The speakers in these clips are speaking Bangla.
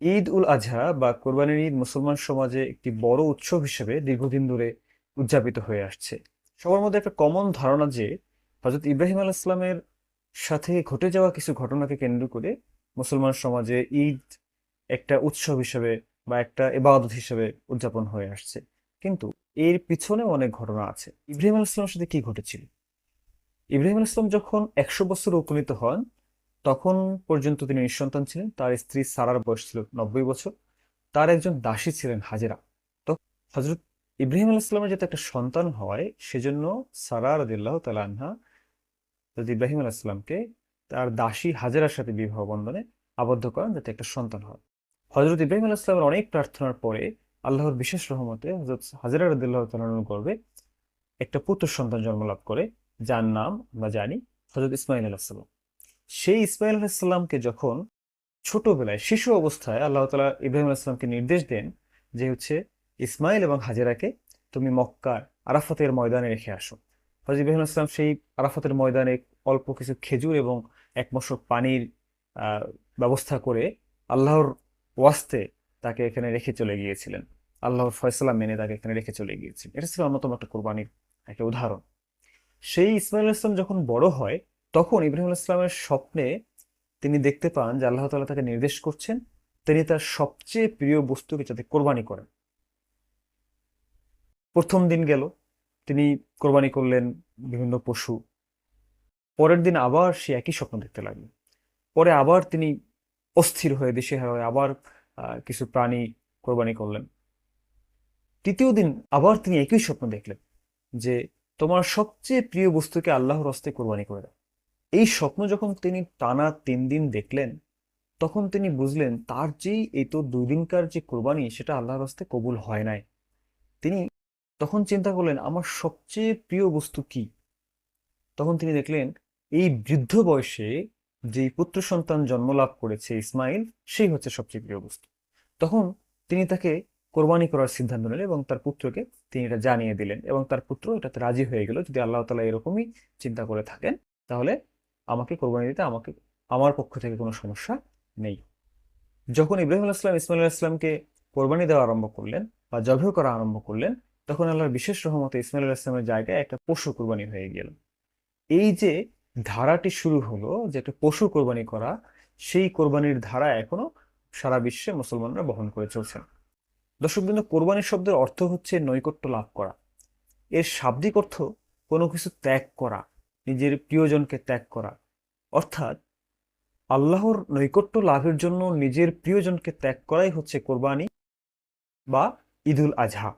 ঈদ উল আজহা বা কোরবানির ঈদ মুসলমান সমাজে একটি বড় উৎসব হিসেবে দীর্ঘদিন ধরে উদযাপিত হয়ে আসছে। সবার মধ্যে একটা কমন ধারণা যে হজরত ইব্রাহিম আল ইসলামের সাথে ঘটে যাওয়া কিছু ঘটনাকে কেন্দ্র করে মুসলমান সমাজে ঈদ একটা উৎসব হিসেবে বা একটা ইবাদত হিসেবে উদযাপন হয়ে আসছে। কিন্তু এর পিছনে অনেক ঘটনা আছে। ইব্রাহিম আলাহ ইসলামের সাথে কি ঘটেছিল? ইব্রাহিম আলাহ ইসলাম যখন একশো বছর উপনীত হন তখন পর্যন্ত তিনি নিঃসন্তান ছিলেন। তার স্ত্রী সারার বয়স ছিল নব্বই বছর। তার একজন দাসী ছিলেন হাজেরা। তো হজরত ইব্রাহিম আলাহ ইসলামের যাতে একটা সন্তান হয়, সেজন্য সারা রদিল্লাহ তালা আনহা হজরত ইব্রাহিম আলাহ ইসলামকে তার দাসী হাজেরার সাথে বিবাহ বন্ধনে আবদ্ধ করেন যাতে একটা সন্তান হয়। হজরত ইব্রাহিম আলাহ ইসলামের অনেক প্রার্থনার পরে আল্লাহর বিশেষ রহমতে হজরত হাজেরা রদিল্লাহ তালানুর গর্বে একটা পুত্র সন্তান জন্ম লাভ করে, যার নাম আমরা জানি হজরত ইসমাইল আলাহ সাল্লাম সেই ইসমাইল আলাহিসাল্লামকে যখন ছোটবেলায়, শিশু অবস্থায় আল্লাহ তালা ইব্রাহিম আলাইসাল্লামকে নির্দেশ দেন যে হচ্ছে ইসমাইল এবং হাজেরাকে তুমি মক্কার আরাফাতের ময়দানে রেখে আসো। হজরত ইব্রাহিম আসলাম সেই আরাফাতের ময়দানে অল্প কিছু খেজুর এবং এক মশক পানির ব্যবস্থা করে আল্লাহর ওয়াস্তে তাকে এখানে রেখে চলে গিয়েছিলেন। আল্লাহর ফয়সালা মেনে তাকে এখানে রেখে চলে গিয়েছিলেন। এটা ছিল অন্যতম একটা কোরবানির একটা উদাহরণ। সেই ইসমাইল ইসলাম যখন বড় হয় তখন ইব্রাহিম ইসলামের স্বপ্নে তিনি দেখতে পান যে আল্লাহ তাআলা তাকে নির্দেশ করছেন তিনি তার সবচেয়ে প্রিয় বস্তুকে যাতে কোরবানি করেন। প্রথম দিন গেল, তিনি কোরবানি করলেন বিভিন্ন পশু। পরের দিন আবার সে একই স্বপ্ন দেখতে লাগলেন পরে আবার তিনি অস্থির হয়ে, দিশেহারা হয়ে আবার কিছু প্রাণী কোরবানি করলেন। তৃতীয় দিন আবার তিনি একই স্বপ্ন দেখলেন যে তোমার সবচেয়ে প্রিয় বস্তুকে আল্লাহর হস্তে কোরবানি করে দাও। এই স্বপ্ন যখন তিনি টানা তিন দিন দেখলেন, তখন তিনি বুঝলেন তার যেই এই তো দুই দিনকার যে কোরবানি, সেটা আল্লাহর হস্তে কবুল হয় নাই। তিনি তখন চিন্তা করলেন, আমার সবচেয়ে প্রিয় বস্তু কি? তখন তিনি দেখলেন, এই বৃদ্ধ বয়সে যেই পুত্র সন্তান জন্ম লাভ করেছে ইসমাইল, সেই হচ্ছে সবচেয়ে প্রিয় বস্তু। তখন তিনি তাকে কোরবানি করার সিদ্ধান্ত নিলেন এবং তার পুত্রকে তিনি এটা জানিয়ে দিলেন এবং তার পুত্র এটাতে রাজি হয়ে গেল। যদি আল্লাহ তালা এরকমই চিন্তা করে থাকেন, তাহলে আমাকে কোরবানি দিতে আমাকে, আমার পক্ষ থেকে কোনো সমস্যা নেই। যখন ইব্রাহিম আলাইহিস সালাম, ইসমাইল আলাইহিস সালামকে কোরবানি দেওয়া আরম্ভ করলেন বা জবাহ করা আরম্ভ করলেন, তখন আল্লাহর বিশেষ রহমতে ইসমাইল আলাইহিস সালামের জায়গায় একটা পশু কোরবানি হয়ে গেল। এই যে ধারাটি শুরু হলো যে একটা পশু কোরবানি করা, সেই কোরবানির ধারা এখনও সারা বিশ্বে মুসলমানরা বহন করে চলছেন দর্শকবৃন্দ কোরবানির শব্দের অর্থ হচ্ছে নৈকট্য লাভ করা। এর শাব্দিক অর্থ কোনো কিছু ত্যাগ করা। নিজের প্রিয়জনকে ত্যাগ করা। অর্থাৎ আল্লাহর নৈকট্য লাভের জন্য নিজের প্রিয়জনকে ত্যাগ করাই হচ্ছে কোরবানি বা ঈদুল আজহা।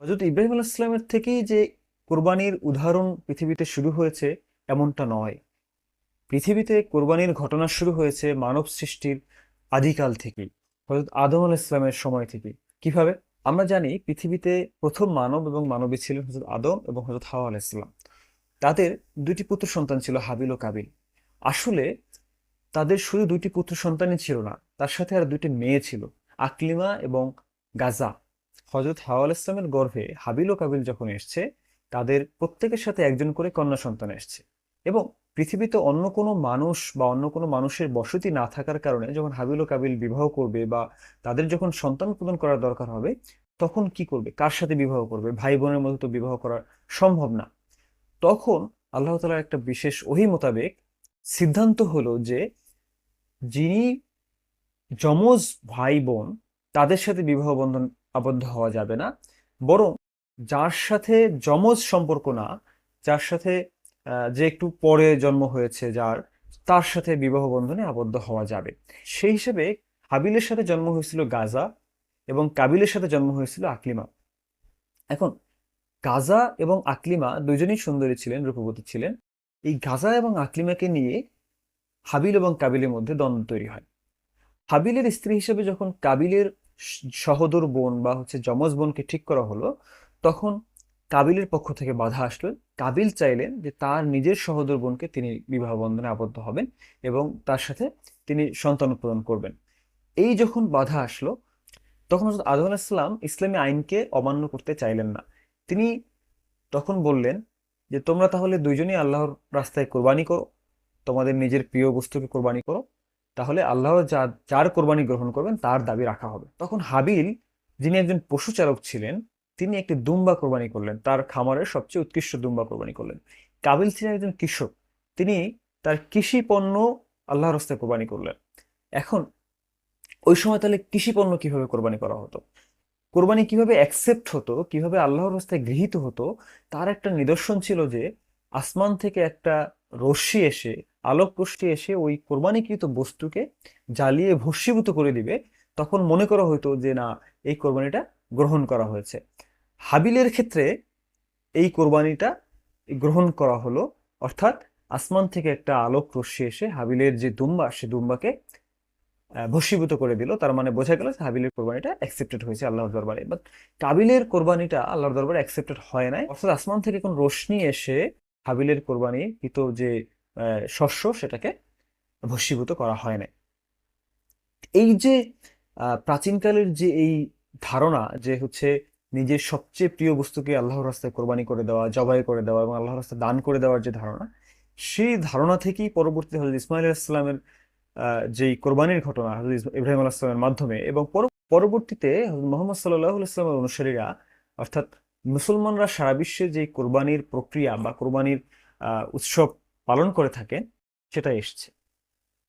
হজরত ইব্রাহিম আলাইহিস সালামের থেকেই যে কোরবানির উদাহরণ পৃথিবীতে শুরু হয়েছে, এমনটা নয়। পৃথিবীতে কোরবানির ঘটনা শুরু হয়েছে মানব সৃষ্টির আদিকাল থেকেই হজরত আদম আলাইহিস সালামের সময় থেকে। কীভাবে? আমরা জানি পৃথিবীতে প্রথম মানব এবং মানবী ছিলেন হজরত আদম এবং হজরত হাওয়া আলাইহিস সালাম। তাদের দুইটি পুত্র সন্তান ছিল হাবিল ও কাবিল। আসলে তাদের শুধু দুইটি পুত্র সন্তানই ছিল না, তার সাথে আর দুইটি মেয়ে ছিল, আকলিমা এবং গাজা। হজরত হাওয়াল ইসলামের গর্ভে হাবিল ও কাবিল যখন এসছে, তাদের প্রত্যেকের সাথে একজন করে কন্যা সন্তান এসছে এবং পৃথিবীতে অন্য কোনো মানুষ বা অন্য কোনো মানুষের বসতি না থাকার কারণে যখন হাবিল ও কাবিল বিবাহ করবে বা তাদের যখন সন্তান প্রদান করার দরকার হবে, তখন কি করবে? কার সাথে বিবাহ করবে? ভাই বোনের মধ্যে তো বিবাহ করা সম্ভব না। তখন আল্লাহ তাআলার একটা বিশেষ ওহী মোতাবেক সিদ্ধান্ত হলো যে যিনি যমজ ভাই বোন তাদের সাথে বিবাহ বন্ধন আবদ্ধ হওয়া যাবে না। বরং যার সাথে যমজ সম্পর্ক না, যার সাথে যে একটু পরে জন্ম হয়েছে যার, তার সাথে বিবাহ বন্ধনে আবদ্ধ হওয়া যাবে। সেই হিসেবে হাবিলের সাথে জন্ম হয়েছিল গাজা এবং কাবিলের সাথে জন্ম হয়েছিল আকলিমা। এখন গাজা এবং আকলিমা দুজনেই সুন্দরী ছিলেন, রূপবতী ছিলেন। এই গাজা এবং আকলিমাকে নিয়ে হাবিল এবং কাবিলের মধ্যে দ্বন্দ্ব তৈরি হয়। হাবিলের স্ত্রী হিসেবে যখন কাবিলের সহোদর বোন বা হচ্ছে যমজ বোনকে ঠিক করা হলো, তখন কাবিলের পক্ষ থেকে বাধা আসলো। কাবিল চাইলেন যে তার নিজের সহোদর বোনকে তিনি বিবাহ বন্ধনে আবদ্ধ হবেন এবং তার সাথে তিনি সন্তান উৎপাদন করবেন। এই যখন বাধা আসলো, তখন হযরত আদম আলাইহিস সালাম ইসলামী আইনকে অমান্য করতে চাইলেন না। তিনি তখন বললেন যে, তোমরা তাহলে দুইজনই আল্লাহর রাস্তায় কোরবানি করো, তোমাদের নিজের প্রিয় বস্তুকে কোরবানি করো, তাহলে আল্লাহ যা, যার কোরবানি গ্রহণ করবেন, তার দাবি রাখা হবে। তখন হাবিল, যিনি একজন পশু চালক ছিলেন, তিনি একটি দুম্বা কোরবানি করলেন, তার খামারের সবচেয়ে উৎকৃষ্ট দুম্বা কোরবানি করলেন। কাবিল ছিলেন একজন কৃষক, তিনি তার কৃষি পণ্য আল্লাহর রাস্তায় কোরবানি করলেন। এখন, ওই সময় তাহলে কৃষি পণ্য কীভাবে কোরবানি করা হতো? কোরবানি কীভাবে অ্যাকসেপ্ট হতো, কীভাবে আল্লাহর রাস্তায় গৃহীত হতো, তার একটা নিদর্শন ছিল যে আসমান থেকে একটা রশ্মি এসে, আলোক রশ্মি এসে ওই কোরবানিকৃত বস্তুকে জ্বালিয়ে ভস্মীভূত করে দিবে। তখন মনে করা হতো যে না, এই কোরবানিটা গ্রহণ করা হয়েছে। হাবিলের ক্ষেত্রে এই কোরবানিটা গ্রহণ করা হলো। অর্থাৎ আসমান থেকে একটা আলোক রশ্মি এসে হাবিলের যে দুম্বা, সে দুম্বাকে ভস্মীভূত করে দিল। তার মানে বোঝা গেল যে হাবিলের কোরবানিটা অ্যাকসেপ্টেড হয়েছে আল্লাহর দরবারে। বাট কাবিলের কোরবানিটা আল্লাহর দরবারে অ্যাকসেপ্টেড হয় নাই। অর্থাৎ আসমান থেকে কোন রশ্মি এসে হাবিলের কোরবানি কৃত যে শস্য, সেটাকে ভস্মীভূত করা হয় নাই। এই যে প্রাচীনকালের যে এই ধারণা যে হচ্ছে নিজের সবচেয়ে প্রিয় বস্তুকে আল্লাহর রাস্তায় কোরবানি করে দেওয়া, জবাই করে দেওয়া এবং আল্লাহর রাস্তায় দান করে দেওয়ার যে ধারণা, সেই ধারণা থেকেই পরবর্তী হজরত ইসমাইল ইসলামের যেই কোরবানির ঘটনা হজরত ইব্রাহিম আল্লাহ ইসলামের মাধ্যমে এবং পরবর্তীতে হজরত মোহাম্মদ সাল্লাহ ইসলামের অনুসারীরা, অর্থাৎ মুসলমানরা সারা বিশ্বে যে কোরবানির প্রক্রিয়া বা কোরবানির উৎসব পালন করে থাকেন সেটা এসছে।